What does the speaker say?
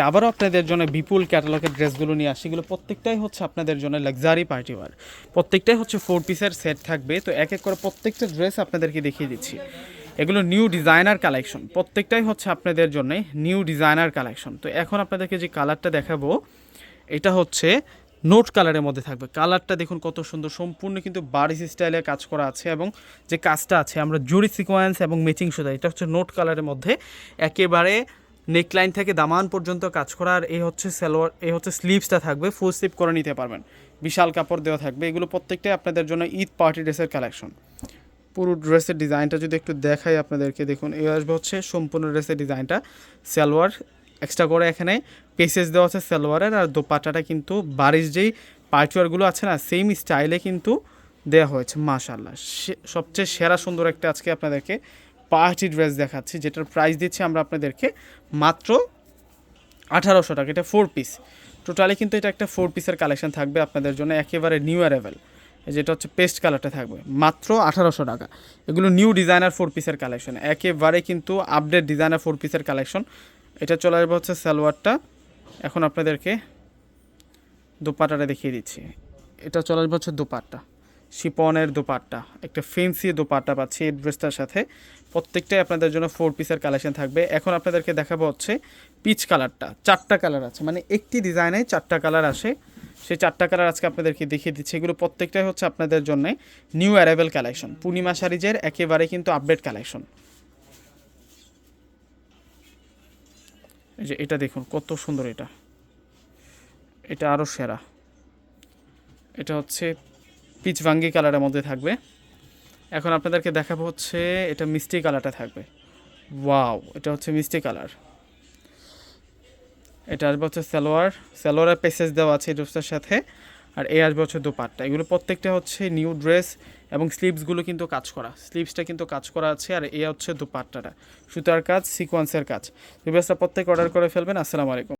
আবারও আপনাদের জন্য বিপুল ক্যাটালগের ড্রেসগুলো নিয়ে আসি এগুলো প্রত্যেকটাই হচ্ছে আপনাদের জন্য লাক্সারি পার্টি ওয়ার। প্রত্যেকটাই হচ্ছে ফোর পিসের সেট থাকবে। তো এক এক করে প্রত্যেকটা ড্রেস আপনাদেরকে দেখিয়ে দিচ্ছি। এগুলো নিউ ডিজাইনার কালেকশন প্রত্যেকটাই হচ্ছে আপনাদের জন্য নিউ ডিজাইনার কালেকশন তো এখন আপনাদেরকে যে কালারটা দেখাবো, এটা হচ্ছে নোট কালারের মধ্যে থাকবে। কালারটা দেখুন কত সুন্দর, সম্পূর্ণ কিন্তু বারিশ স্টাইলে কাজ করা আছে এবং যে কাজটা আছে, আমরা জুরি সিকোয়েন্স এবং ম্যাচিং সুতা, এটা হচ্ছে নোট কালারের মধ্যে। একেবারে নেকলাইন থেকে দামান পর্যন্ত কাজ করা আর এই হচ্ছে সালোয়ার এই হচ্ছে স্লিভসটা থাকবে ফুল স্লিভ করে নিতে পারবেন। বিশাল কাপড় দেওয়া থাকবে। এগুলো প্রত্যেকটাই আপনাদের জন্য ঈদ পার্টি ড্রেসের কালেকশন পুরো ড্রেসের ডিজাইনটা যদি একটু দেখাই আপনাদেরকে, দেখুন এই আসবে হচ্ছে সম্পূর্ণ ড্রেসের ডিজাইনটা সালোয়ার এক্সট্রা করে এখানে পেসেস দেওয়া আছে সালোয়ারের আর দোপাট্টাটা কিন্তু বাড়ির যেই পার্টিওয়ারগুলো আছে না সেম স্টাইলে কিন্তু দেওয়া হয়েছে মাশাল্লাহ সবচেয়ে সেরা সুন্দর একটা আজকে আপনাদেরকে পার্টি ড্রেস দেখাচ্ছি, যেটার প্রাইস দিচ্ছি আমরা আপনাদেরকে মাত্র আঠারোশো টাকা। এটা ফোর পিস টোটালি কিন্তু এটা একটা ফোর পিসের কালেকশন থাকবে আপনাদের জন্য, একেবারে নিউ অ্যারাইভেল যেটা হচ্ছে পেস্ট কালারটা থাকবে, মাত্র আঠারোশো টাকা। এগুলো নিউ ডিজাইনার ফোর পিসের কালেকশন একেবারে কিন্তু আপডেট ডিজাইনার ফোর পিসের কালেকশন এটা চলে আসবে হচ্ছে সালোয়ারটা। এখন আপনাদেরকে দোপাট্টাটা দেখিয়ে দিচ্ছি। এটা চলে আসবে হচ্ছে দোপাট্টা। শিপনের দোপাট্টা, একটা ফেন্সি দোপাট্টা পাচ্ছি এই ড্রেসটার সাথে। প্রত্যেকটাই আপনাদের জন্য ফোর পিসের কালেকশন থাকবে। এখন আপনাদেরকে দেখাবো হচ্ছে পিচ কালারটা চারটা কালার আছে। মানে একটি ডিজাইনে চারটা কালার আসে। সেই চারটা কালার আজকে আপনাদেরকে দেখিয়ে দিচ্ছি। এগুলো প্রত্যেকটাই হচ্ছে আপনাদের জন্য নিউ অ্যারাইভেল কালেকশন পূর্ণিমা সারিজের একেবারে কিন্তু আপডেট কালেকশন এই যে এটা দেখুন, কত সুন্দর এটা। এটা আরও সেরা। এটা হচ্ছে পিচ ভাঙ্গি কালারের মধ্যে থাকবে। এখন আপনাদেরকে দেখাবো হচ্ছে এটা মিষ্টি কালারটা থাকবে। ওয়াও, এটা হচ্ছে মিষ্টি কালার। এটা আসবে হচ্ছে সালোয়ার। সালোয়ারের পেসেস দেওয়া আছে ড্রেসটার সাথে। আর এই আসবে হচ্ছে দোপাট্টা। এগুলো প্রত্যেকটা হচ্ছে নিউ ড্রেস এবং স্লিভসগুলো কিন্তু কাজ করা। স্লিভসটা কিন্তু কাজ করা আছে আর এ হচ্ছে দোপাট্টাটা। সুতার কাজ, সিকোয়েন্সের কাজ। ড্রেসটা প্রত্যেক অর্ডার করে ফেলবেন। আসসালামু আলাইকুম।